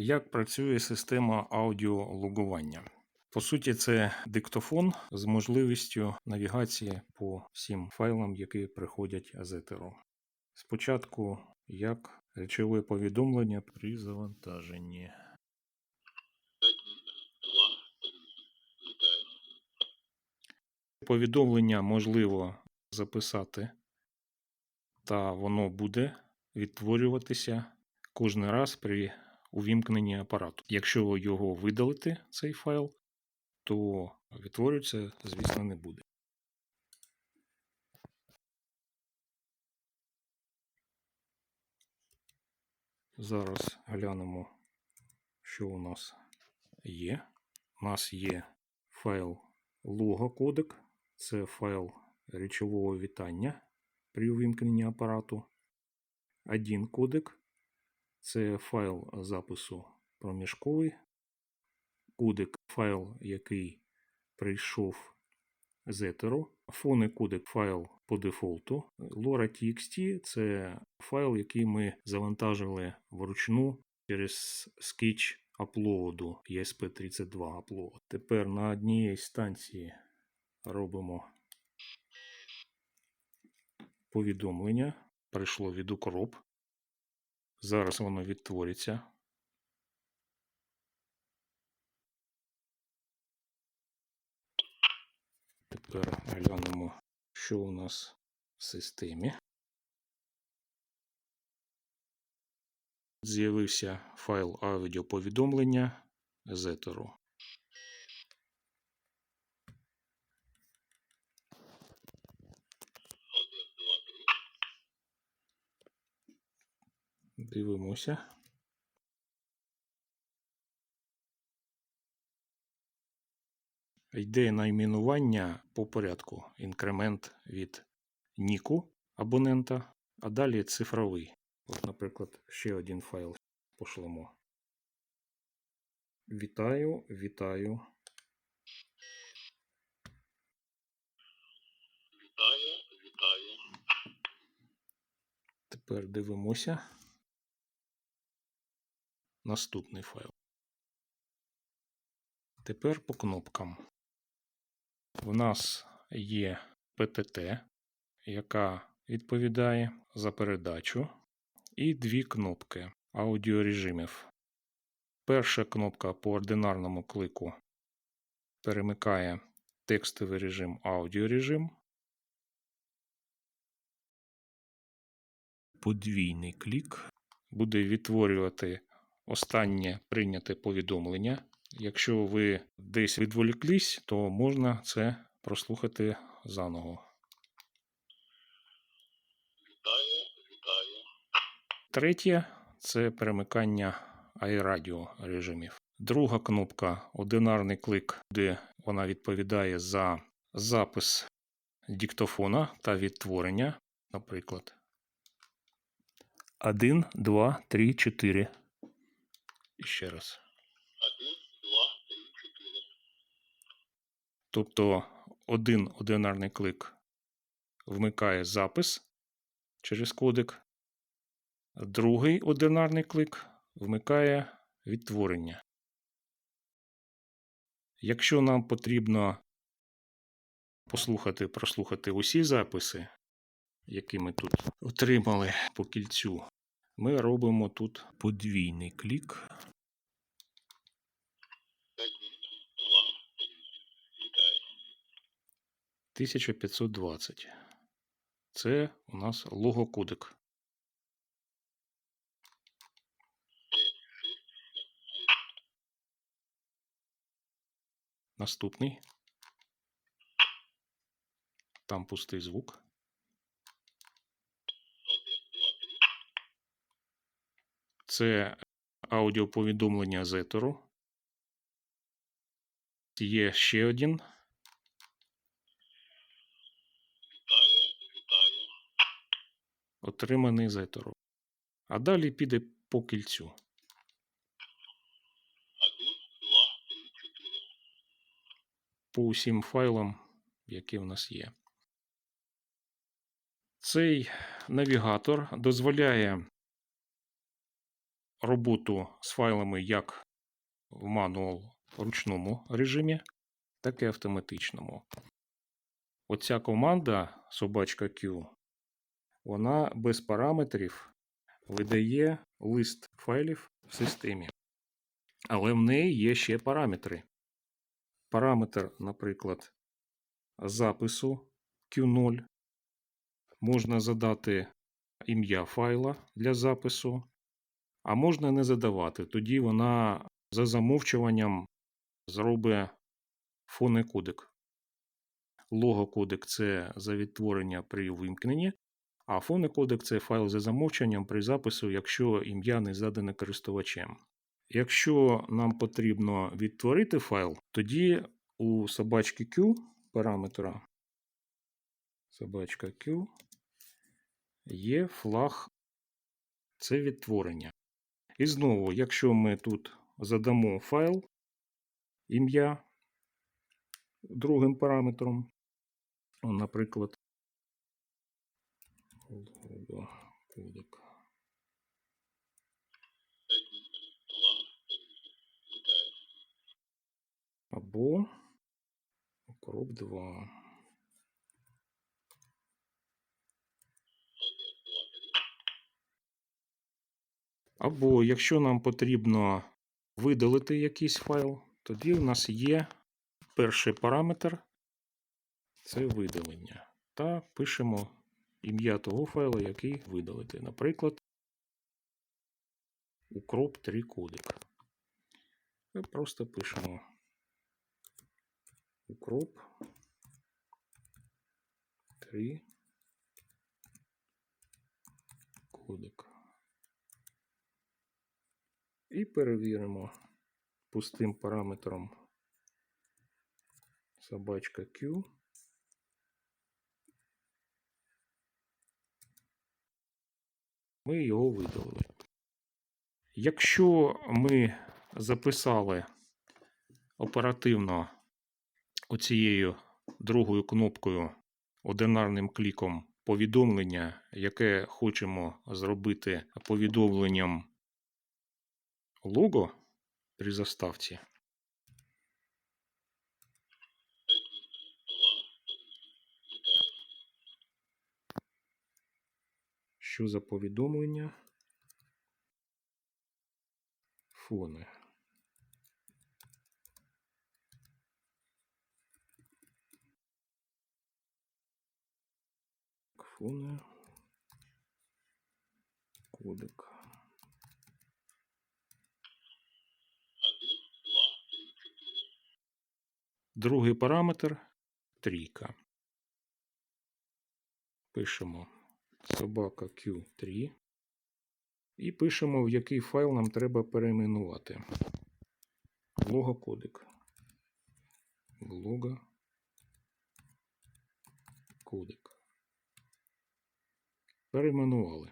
Як працює система аудіологування? По суті, це диктофон з можливістю навігації по всім файлам, які приходять з етеру. Спочатку як речове повідомлення при завантаженні. Повідомлення можливо записати, та воно буде відтворюватися кожен раз при увімкненні апарату. Якщо його видалити, цей файл, то відтворюватися, звісно, не буде. Зараз глянемо, що у нас є. У нас є файл логокодек, це файл речового вітання при увімкненні апарату. Один кодек це файл запису проміжковий. Кодек файл, який прийшов з етеру. Фони кодек файл по дефолту. LoRa.txt це файл, який ми завантажили вручну через скетч аплоуду ESP32 Upload. Тепер на одній станції робимо повідомлення. Прийшло від укроп. Зараз воно відтвориться. Тепер глянемо, що у нас в системі. З'явився файл аудіоповідомлення з етеру. Дивимося. Йде найменування по порядку. Інкремент від ніку абонента, а далі цифровий. От, наприклад, ще один файл пошлемо. Вітаю, вітаю. Вітаю, вітаю. Тепер дивимося. Наступний файл. Тепер по кнопкам. У нас є PTT, яка відповідає за передачу, і дві кнопки аудіорежимів. Перша кнопка по ординарному клику перемикає текстовий режим аудіорежим. Подвійний клік буде відтворювати останнє прийняте повідомлення. Якщо ви десь відволіклись, то можна це прослухати заново. Вітаю, вітаю. Третє це перемикання iRadio режимів. Друга кнопка одинарний клик, де вона відповідає за запис диктофона та відтворення, наприклад. 1, 2, 3, 4. І ще раз. Тобто один одинарний клик вмикає запис через кодек, другий одинарний клик вмикає відтворення. Якщо нам потрібно послухати, прослухати усі записи, які ми тут отримали по кільцю, ми робимо тут подвійний клік. Один, два, три. Вітаю. 1520. Це у нас логокодек. Наступний. Там пустий звук. Це аудіоповідомлення з етеру. Є ще один. Отриманий з етеру. А далі піде по кільцю. Один, два, три, чотири. по усім файлам, які в нас є. Цей навігатор дозволяє роботу з файлами як в мануал ручному режимі, так і автоматичному. Оця команда собачка Q, вона без параметрів видає лист файлів в системі. Але в неї є ще параметри. Параметр, наприклад, запису Q0. Можна задати ім'я файла для запису, а можна не задавати. Тоді вона за замовчуванням зробить фонекодек. Логокодек це за відтворення при вимкненні, а фонекодек це файл за замовчуванням при запису, якщо ім'я не задане користувачем. Якщо нам потрібно відтворити файл, тоді у собачки Q параметра собачка Q є флаг це відтворення. І знову, якщо ми тут задамо файл, ім'я другим параметром, наприклад, лого кодек. Або укроп 2. Або якщо нам потрібно видалити якийсь файл, тоді у нас є перший параметр це видалення. Та пишемо ім'я того файлу, який видалити. Наприклад, укроп 3 кодек. Ми просто пишемо укроп 3 кодек. І перевіримо пустим параметром собачка Q. Ми його видалили. Якщо ми записали оперативно оцією другою кнопкою одинарним кліком повідомлення, яке хочемо зробити повідомленням лого при заставці, що за повідомлення? Фони. Фони. Кодек. Другий параметр трійка. Пишемо собака Q3 і пишемо, в який файл нам треба перейменувати. Логокодек. Лого кодек. Перейменували.